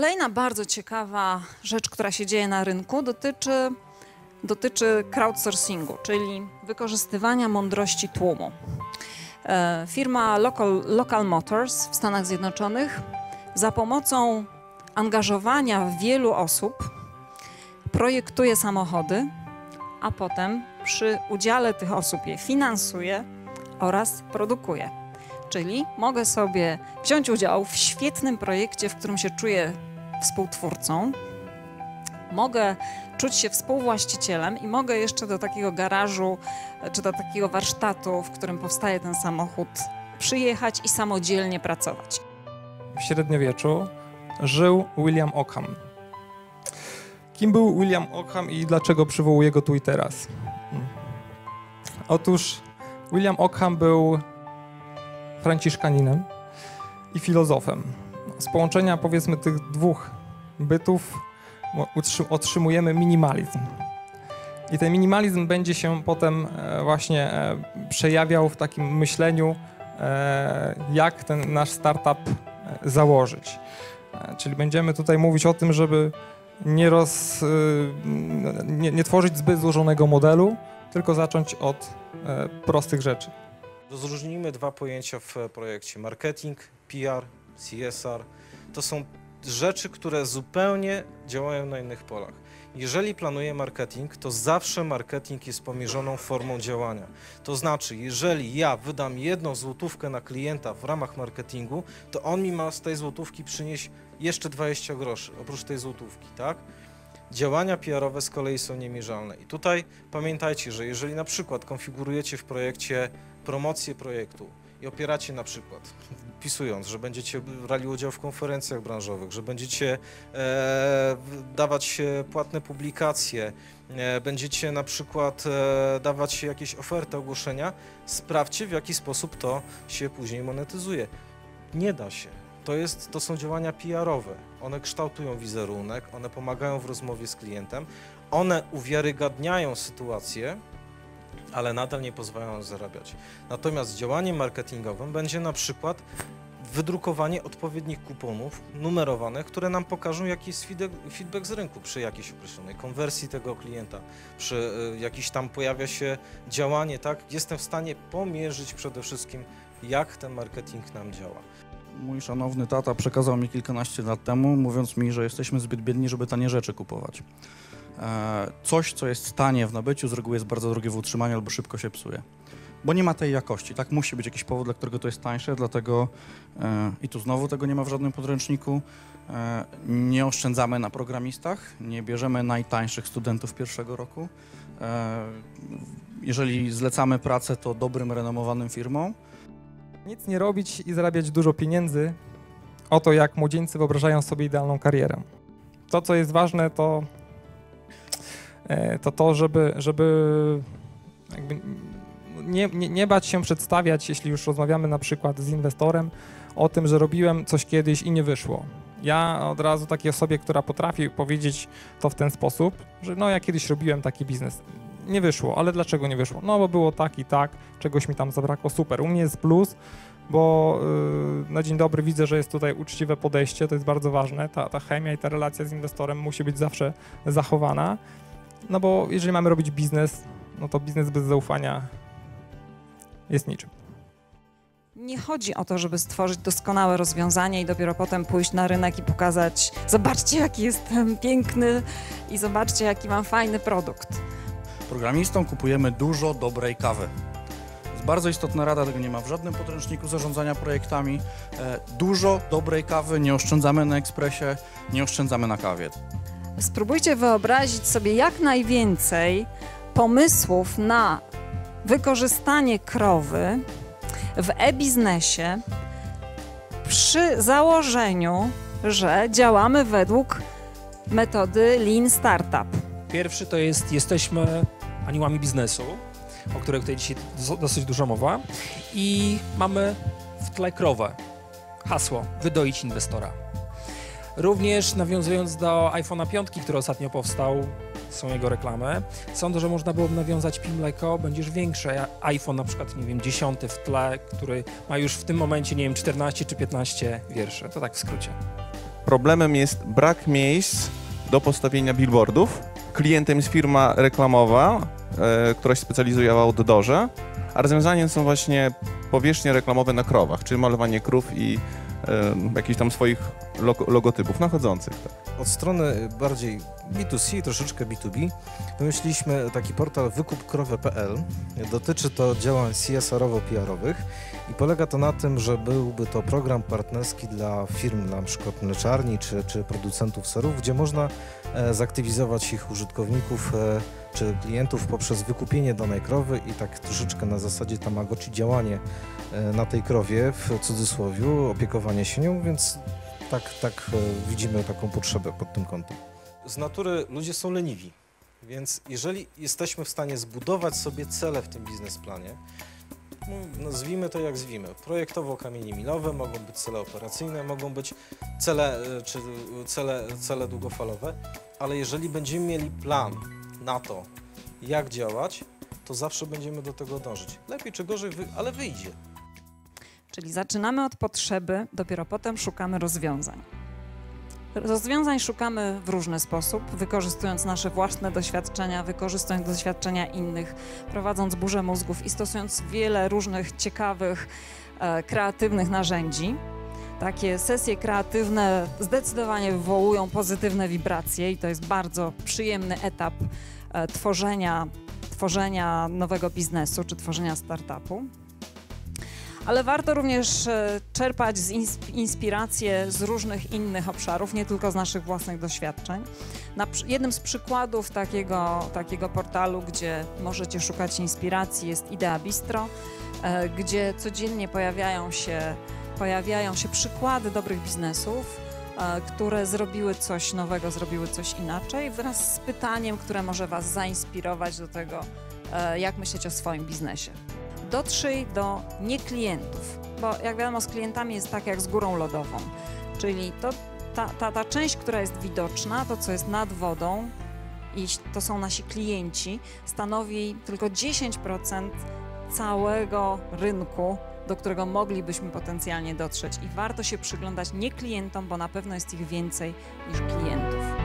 Kolejna bardzo ciekawa rzecz, która się dzieje na rynku, dotyczy, dotyczy crowdsourcingu, czyli wykorzystywania mądrości tłumu. E, firma Local, Local Motors w Stanach Zjednoczonych za pomocą angażowania wielu osób projektuje samochody, a potem przy udziale tych osób je finansuje oraz produkuje. Czyli mogę sobie wziąć udział w świetnym projekcie, w którym się czuję współtwórcą, mogę czuć się współwłaścicielem i mogę jeszcze do takiego garażu czy do takiego warsztatu, w którym powstaje ten samochód, przyjechać i samodzielnie pracować. W średniowieczu żył William Ockham. Kim był William Ockham i dlaczego przywołuję go tu i teraz? Otóż William Ockham był franciszkaninem i filozofem. Z połączenia powiedzmy tych dwóch bytów otrzymujemy minimalizm. I ten minimalizm będzie się potem e, właśnie e, przejawiał w takim myśleniu, e, jak ten nasz startup założyć. Czyli będziemy tutaj mówić o tym, żeby nie, roz, nie, nie tworzyć zbyt złożonego modelu, tylko zacząć od prostych rzeczy. Rozróżnijmy dwa pojęcia w projekcie: marketing, PR, CSR. To są rzeczy, które zupełnie działają na innych polach. Jeżeli planuję marketing, to zawsze marketing jest pomierzoną formą działania. To znaczy, jeżeli ja wydam jedną złotówkę na klienta w ramach marketingu, to on mi ma z tej złotówki przynieść jeszcze 20 groszy, oprócz tej złotówki, tak? Działania PR-owe z kolei są niemierzalne. I tutaj pamiętajcie, że jeżeli na przykład konfigurujecie w projekcie promocję projektu i opieracie na przykład, wpisując, że będziecie brali udział w konferencjach branżowych, że będziecie e, dawać płatne publikacje, e, będziecie na przykład e, dawać jakieś oferty, ogłoszenia, sprawdźcie w jaki sposób to się później monetyzuje. Nie da się. To, jest, to są działania PR-owe. One kształtują wizerunek, one pomagają w rozmowie z klientem, one uwiarygadniają sytuację, ale nadal nie pozwalają zarabiać. Natomiast działaniem marketingowym będzie na przykład wydrukowanie odpowiednich kuponów numerowanych, które nam pokażą, jaki jest feedback z rynku przy jakiejś określonej konwersji tego klienta, przy y, jakiś tam pojawia się działanie, tak? Jestem w stanie pomierzyć przede wszystkim, jak ten marketing nam działa. Mój szanowny tata przekazał mi kilkanaście lat temu, mówiąc mi, że jesteśmy zbyt biedni, żeby tanie rzeczy kupować. E, coś, co jest tanie w nabyciu, z reguły jest bardzo drogie w utrzymaniu albo szybko się psuje. Bo nie ma tej jakości. Tak musi być jakiś powód, dla którego to jest tańsze, dlatego e, i tu znowu tego nie ma w żadnym podręczniku. E, nie oszczędzamy na programistach, nie bierzemy najtańszych studentów pierwszego roku. Jeżeli zlecamy pracę, to dobrym, renomowanym firmom. Nic nie robić i zarabiać dużo pieniędzy. Oto jak młodzieńcy wyobrażają sobie idealną karierę. To, co jest ważne, to to to, żeby, żeby nie, nie, nie bać się przedstawiać, jeśli już rozmawiamy na przykład z inwestorem, o tym, że robiłem coś kiedyś i nie wyszło. Ja od razu takiej osobie, która potrafi powiedzieć to w ten sposób, że no ja kiedyś robiłem taki biznes, nie wyszło, ale dlaczego nie wyszło? No bo było tak i tak, czegoś mi tam zabrakło, super. U mnie jest plus, bo yy, na dzień dobry widzę, że jest tutaj uczciwe podejście, to jest bardzo ważne, ta, ta chemia i ta relacja z inwestorem musi być zawsze zachowana. No bo jeżeli mamy robić biznes, no to biznes bez zaufania jest niczym. Nie chodzi o to, żeby stworzyć doskonałe rozwiązanie i dopiero potem pójść na rynek i pokazać: zobaczcie, jaki jestem piękny i zobaczcie, jaki mam fajny produkt. Programistom kupujemy dużo dobrej kawy. Jest bardzo istotna rada, tego nie ma w żadnym podręczniku zarządzania projektami. E, dużo dobrej kawy nie oszczędzamy na ekspresie, nie oszczędzamy na kawie. Spróbujcie wyobrazić sobie jak najwięcej pomysłów na wykorzystanie krowy w e-biznesie przy założeniu, że działamy według metody Lean Startup. Pierwszy to jest jesteśmy aniołami biznesu, o której tutaj dzisiaj dosyć dużo mowa i mamy w tle krowę. Hasło wydoić inwestora. Również nawiązując do iPhone'a 5, który ostatnio powstał, są jego reklamy, sądzę, że można byłoby nawiązać Pimleko, będziesz większy. iPhone na przykład, nie wiem, 10 w tle, który ma już w tym momencie, nie wiem, 14 czy 15 wierszy. To tak w skrócie. problemem jest brak miejsc do postawienia billboardów. Klientem jest firma reklamowa, e, która się specjalizuje w outdoorze, a rozwiązaniem są właśnie powierzchnie reklamowe na krowach, czyli malowanie krów i jakichś tam swoich logo, logotypów nachodzących. Tak. Od strony bardziej B2C, troszeczkę B2B, wymyśliliśmy taki portal wykupkrowy.pl. Dotyczy to działań CSR-owo-PR-owych i polega to na tym, że byłby to program partnerski dla firm, na przykład mleczarni czy, czy producentów serów, gdzie można e, zaktywizować ich użytkowników e, czy klientów poprzez wykupienie danej krowy i tak troszeczkę na zasadzie tamagotchi działanie e, na tej krowie w cudzysłowiu, opiekowanie się nią, więc tak, tak e, widzimy taką potrzebę pod tym kątem. Z natury ludzie są leniwi, więc jeżeli jesteśmy w stanie zbudować sobie cele w tym biznesplanie, no, nazwijmy to jak zwimy, projektowo kamienie milowe, mogą być cele operacyjne, mogą być cele, e, czy cele, cele długofalowe, ale jeżeli będziemy mieli plan na to, jak działać, to zawsze będziemy do tego dążyć. Lepiej czy gorzej, ale wyjdzie. Czyli zaczynamy od potrzeby, dopiero potem szukamy rozwiązań. Rozwiązań szukamy w różny sposób, wykorzystując nasze własne doświadczenia, wykorzystując doświadczenia innych, prowadząc burzę mózgów i stosując wiele różnych ciekawych, e, kreatywnych narzędzi. Takie sesje kreatywne zdecydowanie wywołują pozytywne wibracje i to jest bardzo przyjemny etap e, tworzenia, tworzenia nowego biznesu czy tworzenia startupu ale warto również e, czerpać z ins- inspiracje z różnych innych obszarów, nie tylko z naszych własnych doświadczeń. Na, jednym z przykładów takiego, takiego portalu, gdzie możecie szukać inspiracji jest Idea Bistro, e, gdzie codziennie pojawiają się, pojawiają się przykłady dobrych biznesów, e, które zrobiły coś nowego, zrobiły coś inaczej, wraz z pytaniem, które może Was zainspirować do tego, e, jak myśleć o swoim biznesie. Dotrzyj do nieklientów, bo jak wiadomo z klientami jest tak jak z górą lodową, czyli to, ta, ta, ta część, która jest widoczna, to co jest nad wodą i to są nasi klienci, stanowi tylko 10% całego rynku, do którego moglibyśmy potencjalnie dotrzeć i warto się przyglądać nie klientom, bo na pewno jest ich więcej niż klientów.